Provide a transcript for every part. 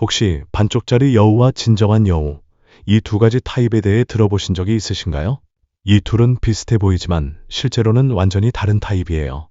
혹시 반쪽짜리 여우와 진정한 여우, 이 두 가지 타입에 대해 들어보신 적이 있으신가요? 이 둘은 비슷해 보이지만 실제로는 완전히 다른 타입이에요.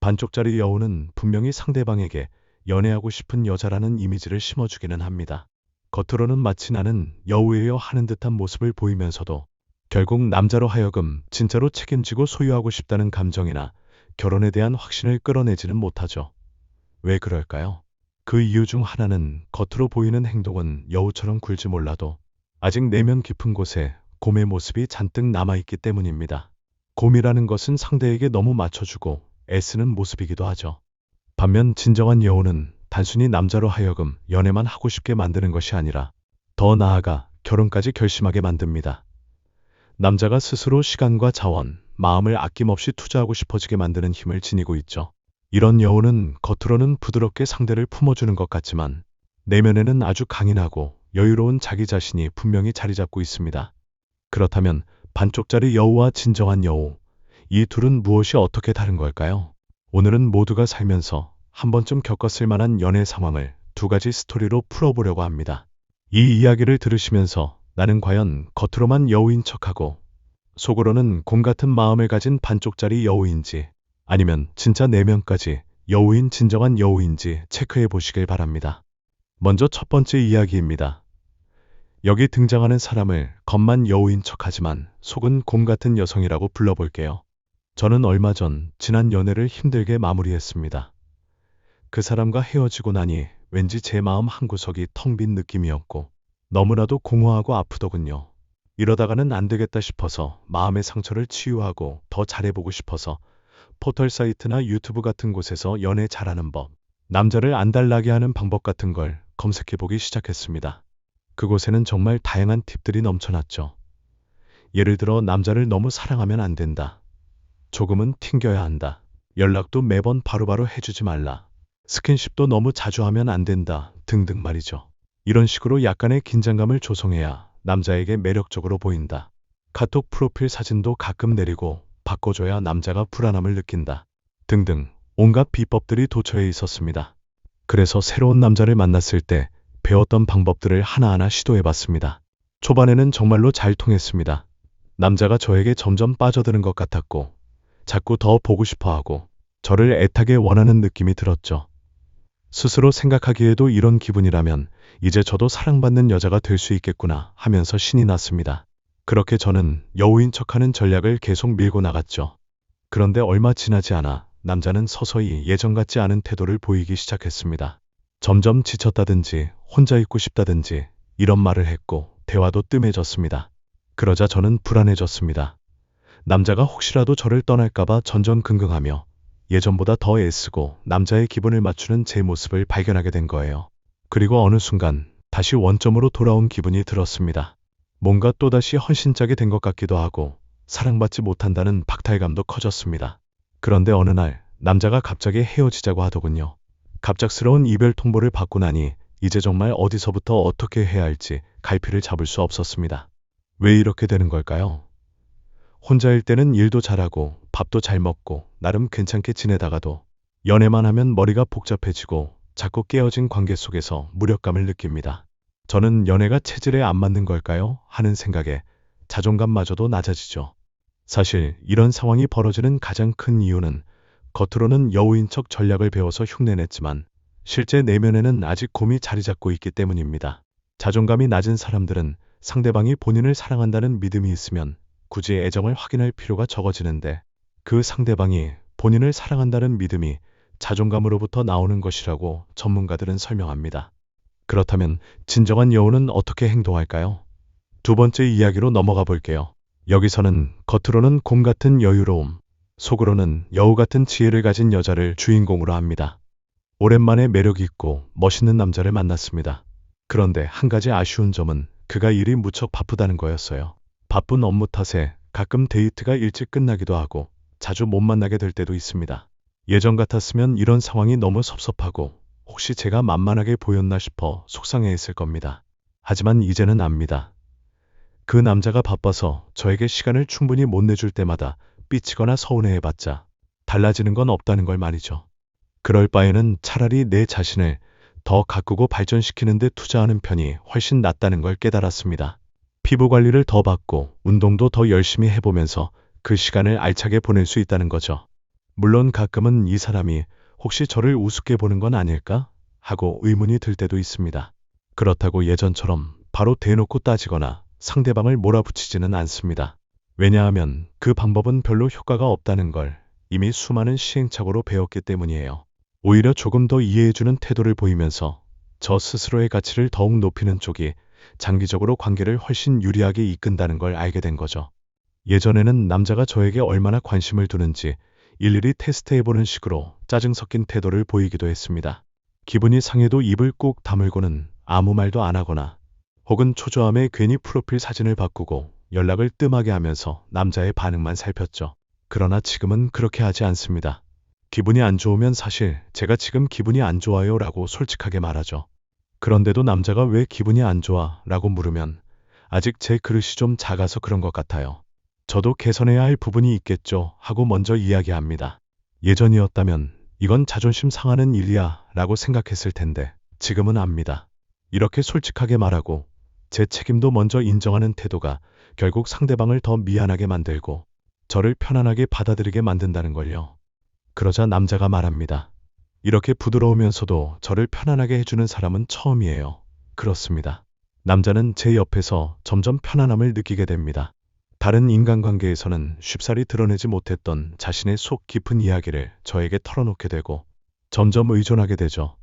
반쪽짜리 여우는 분명히 상대방에게 연애하고 싶은 여자라는 이미지를 심어주기는 합니다. 겉으로는 마치 나는 여우예요 하는 듯한 모습을 보이면서도 결국 남자로 하여금 진짜로 책임지고 소유하고 싶다는 감정이나 결혼에 대한 확신을 끌어내지는 못하죠. 왜 그럴까요? 그 이유 중 하나는 겉으로 보이는 행동은 여우처럼 굴지 몰라도 아직 내면 깊은 곳에 곰의 모습이 잔뜩 남아있기 때문입니다. 곰이라는 것은 상대에게 너무 맞춰주고 애쓰는 모습이기도 하죠. 반면 진정한 여우는 단순히 남자로 하여금 연애만 하고 싶게 만드는 것이 아니라 더 나아가 결혼까지 결심하게 만듭니다. 남자가 스스로 시간과 자원, 마음을 아낌없이 투자하고 싶어지게 만드는 힘을 지니고 있죠. 이런 여우는 겉으로는 부드럽게 상대를 품어주는 것 같지만 내면에는 아주 강인하고 여유로운 자기 자신이 분명히 자리 잡고 있습니다. 그렇다면 반쪽짜리 여우와 진정한 여우, 이 둘은 무엇이 어떻게 다른 걸까요? 오늘은 모두가 살면서 한 번쯤 겪었을 만한 연애 상황을 두 가지 스토리로 풀어보려고 합니다. 이 이야기를 들으시면서 나는 과연 겉으로만 여우인 척하고 속으로는 곰 같은 마음을 가진 반쪽짜리 여우인지 아니면 진짜 내면까지 여우인 진정한 여우인지 체크해 보시길 바랍니다. 먼저 첫 번째 이야기입니다. 여기 등장하는 사람을 겉만 여우인 척하지만 속은 곰 같은 여성이라고 불러볼게요. 저는 얼마 전 지난 연애를 힘들게 마무리했습니다. 그 사람과 헤어지고 나니 왠지 제 마음 한구석이 텅 빈 느낌이었고 너무나도 공허하고 아프더군요. 이러다가는 안 되겠다 싶어서 마음의 상처를 치유하고 더 잘해보고 싶어서 포털 사이트나 유튜브 같은 곳에서 연애 잘하는 법, 남자를 안달나게 하는 방법 같은 걸 검색해보기 시작했습니다. 그곳에는 정말 다양한 팁들이 넘쳐났죠. 예를 들어 남자를 너무 사랑하면 안 된다. 조금은 튕겨야 한다. 연락도 매번 바로바로 해주지 말라. 스킨십도 너무 자주 하면 안 된다. 등등 말이죠. 이런 식으로 약간의 긴장감을 조성해야 남자에게 매력적으로 보인다. 카톡 프로필 사진도 가끔 내리고 바꿔줘야 남자가 불안함을 느낀다. 등등 온갖 비법들이 도처에 있었습니다. 그래서 새로운 남자를 만났을 때 배웠던 방법들을 하나하나 시도해봤습니다. 초반에는 정말로 잘 통했습니다. 남자가 저에게 점점 빠져드는 것 같았고 자꾸 더 보고 싶어 하고 저를 애타게 원하는 느낌이 들었죠. 스스로 생각하기에도 이런 기분이라면 이제 저도 사랑받는 여자가 될 수 있겠구나 하면서 신이 났습니다. 그렇게 저는 여우인 척하는 전략을 계속 밀고 나갔죠. 그런데 얼마 지나지 않아 남자는 서서히 예전 같지 않은 태도를 보이기 시작했습니다. 점점 지쳤다든지 혼자 있고 싶다든지 이런 말을 했고 대화도 뜸해졌습니다. 그러자 저는 불안해졌습니다. 남자가 혹시라도 저를 떠날까봐 전전긍긍하며 예전보다 더 애쓰고 남자의 기분을 맞추는 제 모습을 발견하게 된 거예요. 그리고 어느 순간 다시 원점으로 돌아온 기분이 들었습니다. 뭔가 또다시 헌신짝이 된 것 같기도 하고 사랑받지 못한다는 박탈감도 커졌습니다. 그런데 어느 날 남자가 갑자기 헤어지자고 하더군요. 갑작스러운 이별 통보를 받고 나니 이제 정말 어디서부터 어떻게 해야 할지 갈피를 잡을 수 없었습니다. 왜 이렇게 되는 걸까요? 혼자일 때는 일도 잘하고 밥도 잘 먹고 나름 괜찮게 지내다가도 연애만 하면 머리가 복잡해지고 자꾸 깨어진 관계 속에서 무력감을 느낍니다. 저는 연애가 체질에 안 맞는 걸까요? 하는 생각에 자존감마저도 낮아지죠. 사실 이런 상황이 벌어지는 가장 큰 이유는 겉으로는 여우인 척 전략을 배워서 흉내냈지만 실제 내면에는 아직 곰이 자리 잡고 있기 때문입니다. 자존감이 낮은 사람들은 상대방이 본인을 사랑한다는 믿음이 있으면 굳이 애정을 확인할 필요가 적어지는데 그 상대방이 본인을 사랑한다는 믿음이 자존감으로부터 나오는 것이라고 전문가들은 설명합니다. 그렇다면 진정한 여우는 어떻게 행동할까요? 두 번째 이야기로 넘어가 볼게요. 여기서는 겉으로는 곰 같은 여유로움, 속으로는 여우 같은 지혜를 가진 여자를 주인공으로 합니다. 오랜만에 매력 있고 멋있는 남자를 만났습니다. 그런데 한 가지 아쉬운 점은 그가 일이 무척 바쁘다는 거였어요. 바쁜 업무 탓에 가끔 데이트가 일찍 끝나기도 하고 자주 못 만나게 될 때도 있습니다. 예전 같았으면 이런 상황이 너무 섭섭하고 혹시 제가 만만하게 보였나 싶어 속상해했을 겁니다. 하지만 이제는 압니다. 그 남자가 바빠서 저에게 시간을 충분히 못 내줄 때마다 삐치거나 서운해해봤자 달라지는 건 없다는 걸 말이죠. 그럴 바에는 차라리 내 자신을 더 가꾸고 발전시키는 데 투자하는 편이 훨씬 낫다는 걸 깨달았습니다. 피부 관리를 더 받고 운동도 더 열심히 해보면서 그 시간을 알차게 보낼 수 있다는 거죠. 물론 가끔은 이 사람이 혹시 저를 우습게 보는 건 아닐까? 하고 의문이 들 때도 있습니다. 그렇다고 예전처럼 바로 대놓고 따지거나 상대방을 몰아붙이지는 않습니다. 왜냐하면 그 방법은 별로 효과가 없다는 걸 이미 수많은 시행착오로 배웠기 때문이에요. 오히려 조금 더 이해해주는 태도를 보이면서 저 스스로의 가치를 더욱 높이는 쪽이 장기적으로 관계를 훨씬 유리하게 이끈다는 걸 알게 된 거죠. 예전에는 남자가 저에게 얼마나 관심을 두는지 일일이 테스트해보는 식으로 짜증 섞인 태도를 보이기도 했습니다. 기분이 상해도 입을 꾹 다물고는 아무 말도 안 하거나 혹은 초조함에 괜히 프로필 사진을 바꾸고 연락을 뜸하게 하면서 남자의 반응만 살폈죠. 그러나 지금은 그렇게 하지 않습니다. 기분이 안 좋으면 사실 제가 지금 기분이 안 좋아요 라고 솔직하게 말하죠. 그런데도 남자가 왜 기분이 안 좋아 라고 물으면 아직 제 그릇이 좀 작아서 그런 것 같아요. 저도 개선해야 할 부분이 있겠죠 하고 먼저 이야기합니다. 예전이었다면 이건 자존심 상하는 일이야 라고 생각했을 텐데 지금은 압니다. 이렇게 솔직하게 말하고 제 책임도 먼저 인정하는 태도가 결국 상대방을 더 미안하게 만들고 저를 편안하게 받아들이게 만든다는 걸요. 그러자 남자가 말합니다. 이렇게 부드러우면서도 저를 편안하게 해주는 사람은 처음이에요. 그렇습니다. 남자는 제 옆에서 점점 편안함을 느끼게 됩니다. 다른 인간관계에서는 쉽사리 드러내지 못했던 자신의 속 깊은 이야기를 저에게 털어놓게 되고 점점 의존하게 되죠.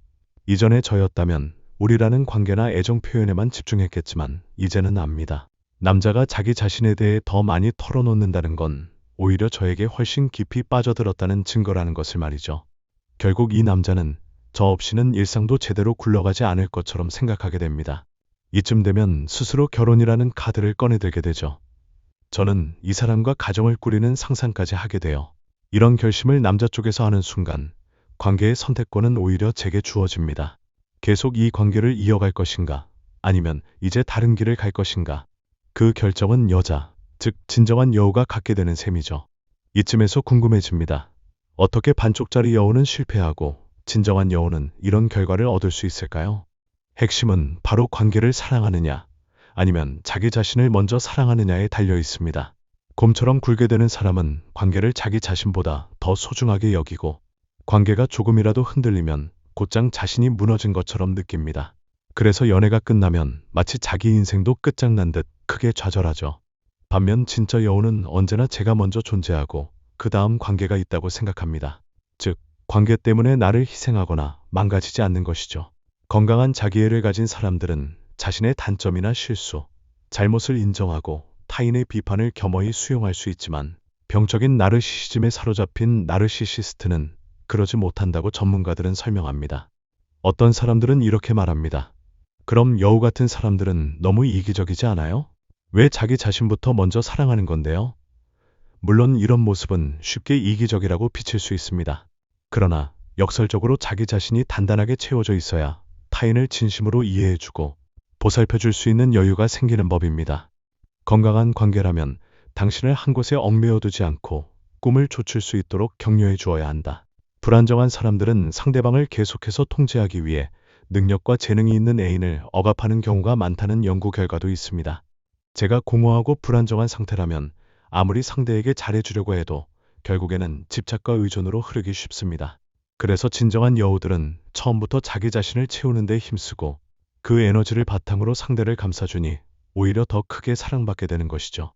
이전에 저였다면 우리라는 관계나 애정 표현에만 집중했겠지만 이제는 압니다. 남자가 자기 자신에 대해 더 많이 털어놓는다는 건 오히려 저에게 훨씬 깊이 빠져들었다는 증거라는 것을 말이죠. 결국 이 남자는 저 없이는 일상도 제대로 굴러가지 않을 것처럼 생각하게 됩니다. 이쯤 되면 스스로 결혼이라는 카드를 꺼내들게 되죠. 저는 이 사람과 가정을 꾸리는 상상까지 하게 돼요. 이런 결심을 남자 쪽에서 하는 순간 관계의 선택권은 오히려 제게 주어집니다. 계속 이 관계를 이어갈 것인가 아니면 이제 다른 길을 갈 것인가 그 결정은 여자, 즉 진정한 여우가 갖게 되는 셈이죠. 이쯤에서 궁금해집니다. 어떻게 반쪽짜리 여우는 실패하고 진정한 여우는 이런 결과를 얻을 수 있을까요? 핵심은 바로 관계를 사랑하느냐 아니면 자기 자신을 먼저 사랑하느냐에 달려 있습니다. 곰처럼 굴게 되는 사람은 관계를 자기 자신보다 더 소중하게 여기고 관계가 조금이라도 흔들리면 곧장 자신이 무너진 것처럼 느낍니다. 그래서 연애가 끝나면 마치 자기 인생도 끝장난 듯 크게 좌절하죠. 반면 진짜 여우는 언제나 제가 먼저 존재하고 그 다음 관계가 있다고 생각합니다. 즉, 관계 때문에 나를 희생하거나 망가지지 않는 것이죠. 건강한 자기애를 가진 사람들은 자신의 단점이나 실수, 잘못을 인정하고 타인의 비판을 겸허히 수용할 수 있지만 병적인 나르시시즘에 사로잡힌 나르시시스트는 그러지 못한다고 전문가들은 설명합니다. 어떤 사람들은 이렇게 말합니다. 그럼 여우 같은 사람들은 너무 이기적이지 않아요? 왜 자기 자신부터 먼저 사랑하는 건데요? 물론 이런 모습은 쉽게 이기적이라고 비칠 수 있습니다. 그러나 역설적으로 자기 자신이 단단하게 채워져 있어야 타인을 진심으로 이해해주고 보살펴 줄 수 있는 여유가 생기는 법입니다. 건강한 관계라면 당신을 한 곳에 얽매여두지 않고 꿈을 좇을 수 있도록 격려해 주어야 한다. 불안정한 사람들은 상대방을 계속해서 통제하기 위해 능력과 재능이 있는 애인을 억압하는 경우가 많다는 연구 결과도 있습니다. 제가 공허하고 불안정한 상태라면 아무리 상대에게 잘해주려고 해도 결국에는 집착과 의존으로 흐르기 쉽습니다. 그래서 진정한 여우들은 처음부터 자기 자신을 채우는 데 힘쓰고 그 에너지를 바탕으로 상대를 감싸주니 오히려 더 크게 사랑받게 되는 것이죠.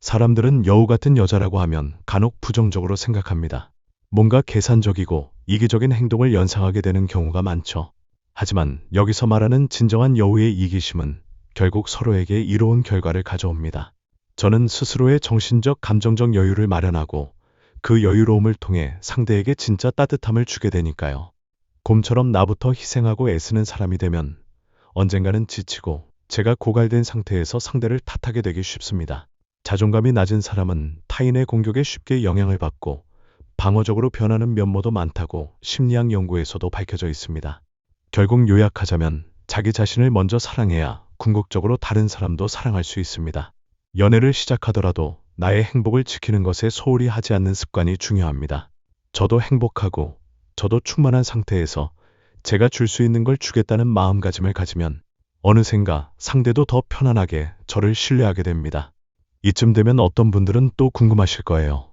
사람들은 여우 같은 여자라고 하면 간혹 부정적으로 생각합니다. 뭔가 계산적이고 이기적인 행동을 연상하게 되는 경우가 많죠. 하지만 여기서 말하는 진정한 여우의 이기심은 결국 서로에게 이로운 결과를 가져옵니다. 저는 스스로의 정신적 감정적 여유를 마련하고 그 여유로움을 통해 상대에게 진짜 따뜻함을 주게 되니까요. 곰처럼 나부터 희생하고 애쓰는 사람이 되면 언젠가는 지치고 제가 고갈된 상태에서 상대를 탓하게 되기 쉽습니다. 자존감이 낮은 사람은 타인의 공격에 쉽게 영향을 받고 방어적으로 변하는 면모도 많다고 심리학 연구에서도 밝혀져 있습니다. 결국 요약하자면 자기 자신을 먼저 사랑해야 궁극적으로 다른 사람도 사랑할 수 있습니다. 연애를 시작하더라도 나의 행복을 지키는 것에 소홀히 하지 않는 습관이 중요합니다. 저도 행복하고 저도 충만한 상태에서 제가 줄 수 있는 걸 주겠다는 마음가짐을 가지면 어느샌가 상대도 더 편안하게 저를 신뢰하게 됩니다. 이쯤 되면 어떤 분들은 또 궁금하실 거예요.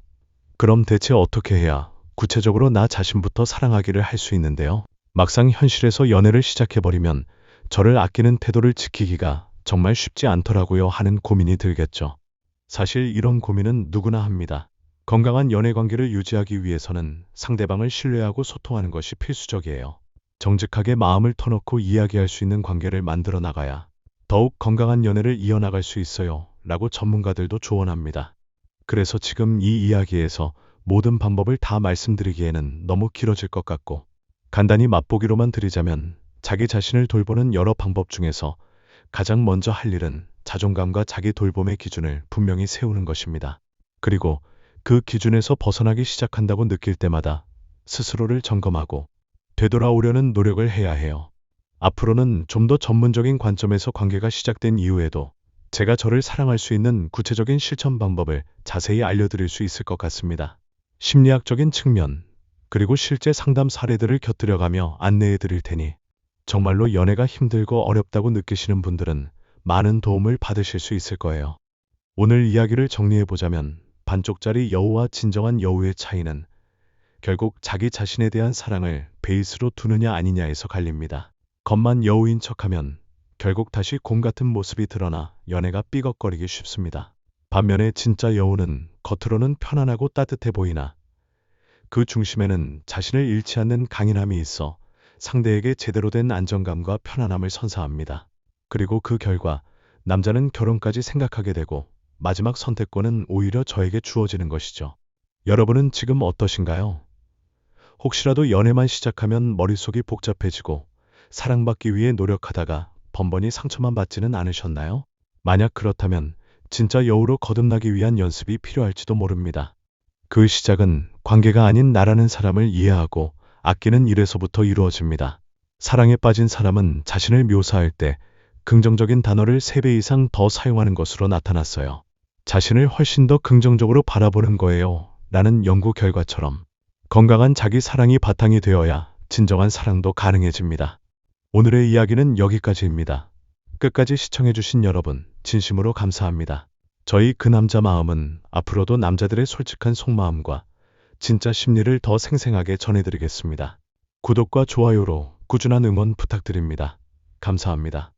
그럼 대체 어떻게 해야 구체적으로 나 자신부터 사랑하기를 할 수 있는데요? 막상 현실에서 연애를 시작해버리면 저를 아끼는 태도를 지키기가 정말 쉽지 않더라고요 하는 고민이 들겠죠. 사실 이런 고민은 누구나 합니다. 건강한 연애 관계를 유지하기 위해서는 상대방을 신뢰하고 소통하는 것이 필수적이에요. 정직하게 마음을 터놓고 이야기할 수 있는 관계를 만들어 나가야 더욱 건강한 연애를 이어나갈 수 있어요. 라고 전문가들도 조언합니다. 그래서 지금 이 이야기에서 모든 방법을 다 말씀드리기에는 너무 길어질 것 같고 간단히 맛보기로만 드리자면 자기 자신을 돌보는 여러 방법 중에서 가장 먼저 할 일은 자존감과 자기 돌봄의 기준을 분명히 세우는 것입니다. 그리고 그 기준에서 벗어나기 시작한다고 느낄 때마다 스스로를 점검하고 되돌아오려는 노력을 해야 해요. 앞으로는 좀 더 전문적인 관점에서 관계가 시작된 이후에도 제가 저를 사랑할 수 있는 구체적인 실천 방법을 자세히 알려드릴 수 있을 것 같습니다. 심리학적인 측면, 그리고 실제 상담 사례들을 곁들여가며 안내해 드릴 테니 정말로 연애가 힘들고 어렵다고 느끼시는 분들은 많은 도움을 받으실 수 있을 거예요. 오늘 이야기를 정리해 보자면 반쪽짜리 여우와 진정한 여우의 차이는 결국 자기 자신에 대한 사랑을 베이스로 두느냐 아니냐에서 갈립니다. 겉만 여우인 척하면 결국 다시 곰 같은 모습이 드러나 연애가 삐걱거리기 쉽습니다. 반면에 진짜 여우는 겉으로는 편안하고 따뜻해 보이나 그 중심에는 자신을 잃지 않는 강인함이 있어 상대에게 제대로 된 안정감과 편안함을 선사합니다. 그리고 그 결과 남자는 결혼까지 생각하게 되고 마지막 선택권은 오히려 저에게 주어지는 것이죠. 여러분은 지금 어떠신가요? 혹시라도 연애만 시작하면 머릿속이 복잡해지고 사랑받기 위해 노력하다가 번번이 상처만 받지는 않으셨나요? 만약 그렇다면 진짜 여우로 거듭나기 위한 연습이 필요할지도 모릅니다. 그 시작은 관계가 아닌 나라는 사람을 이해하고 아끼는 일에서부터 이루어집니다. 사랑에 빠진 사람은 자신을 묘사할 때 긍정적인 단어를 3배 이상 더 사용하는 것으로 나타났어요. 자신을 훨씬 더 긍정적으로 바라보는 거예요. 라는 연구 결과처럼 건강한 자기 사랑이 바탕이 되어야 진정한 사랑도 가능해집니다. 오늘의 이야기는 여기까지입니다. 끝까지 시청해주신 여러분, 진심으로 감사합니다. 저희 그 남자 마음은 앞으로도 남자들의 솔직한 속마음과 진짜 심리를 더 생생하게 전해드리겠습니다. 구독과 좋아요로 꾸준한 응원 부탁드립니다. 감사합니다.